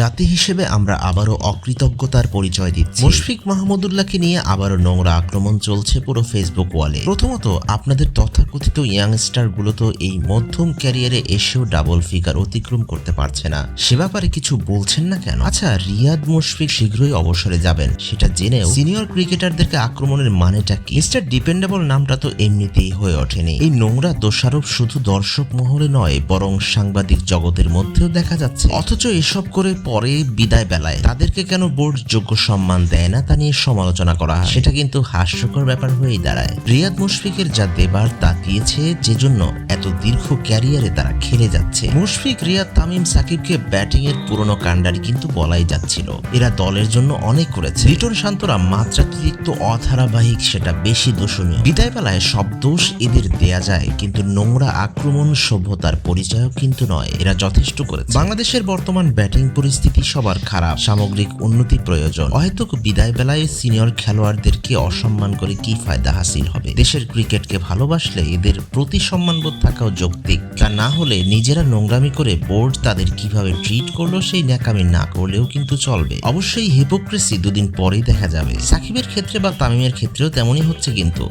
জাতি হিসেবে আমরা আবারও অকৃতজ্ঞতার পরিচয় দিচ্ছি। মুশফিক মাহমুদুল্লাহকে নিয়ে আবারও নোংরা আক্রমণ চলছে পুরো ফেসবুক ওয়ালে। প্রথমত, আপনাদের তথাকথিত ইয়াংস্টারগুলো তো এই মধ্যম ক্যারিয়ারে এসেও ডাবল ফিগার অতিক্রম করতে পারছে না। সে ব্যাপারে কিছু বলছেন না কেন? আচ্ছা রিয়াদ মুশফিক শীঘ্রই অবসরে যাবেন, সেটা জেনেও সিনিয়র ক্রিকেটারদেরকে আক্রমণের মানেটা কি? মিস্টার ডিপেন্ডেবল নামটা তো এমনিতেই হয়ে ওঠেনি। এই নোংরা দোষারোপ শুধু দর্শক মহলে নয়, বরং সাংবাদিক জগতের মধ্যেও দেখা যাচ্ছে। অথচ এসব করে পরে বিদায় বেলায় তাদেরকে কেন বোর্ড যোগ্য সম্মান দেয় না তা নিয়ে সমালোচনা করা সেটা কিন্তু হাস্যকর ব্যাপার হয়েই দাঁড়ায়। রিয়াদ মুশফিকের যা দেবার তা দিয়েছে যে জন্য এত দীর্ঘ ক্যারিয়ারে তারা খেলে যাচ্ছে। মুশফিক, রিয়াদ, তামিম, সাকিবকে ব্যাটিং এর পুরনো কাণ্ডারি কিন্তু বলাই যাচ্ছিল। এরা দলের জন্য অনেক করেছে। লিটন শান্তরা মাত্রাতিরিক্ত অধারাবাহিক সেটা বেশি দোষণীয়। বিদায় বেলায় সব দোষ এদের দেয়া যায়, কিন্তু নোংরা আক্রমণ, সভ্যতার পরিচয়ও কিন্তু নয়। এরা যথেষ্ট করেছে। বাংলাদেশের বর্তমান ব্যাটিং পরিস্থিতি সবার খারাপ। সামগ্রিক উন্নতি প্রয়োজন। অহেতুক বিদায় বেলায় সিনিয়র খেলোয়াড়দেরকে অসম্মান করে কি ফায়দা হাসিল হবে? দেশের ক্রিকেটকে ভালোবাসলে এদের প্রতি সম্মানবোধ থাকাও যৌক্তিক। তা না হলে নিজেরা নোংরামি করে বোর্ড তাদের কীভাবে ট্রিট করল সেই ন্যাকামি না করলেও কিন্তু চলবে। অবশ্যই হিপোক্রেসি দুদিন পরেই দেখা যাবে। সাকিবের ক্ষেত্রে বা তামিমের ক্ষেত্রেও তেমনই হচ্ছে কিন্তু।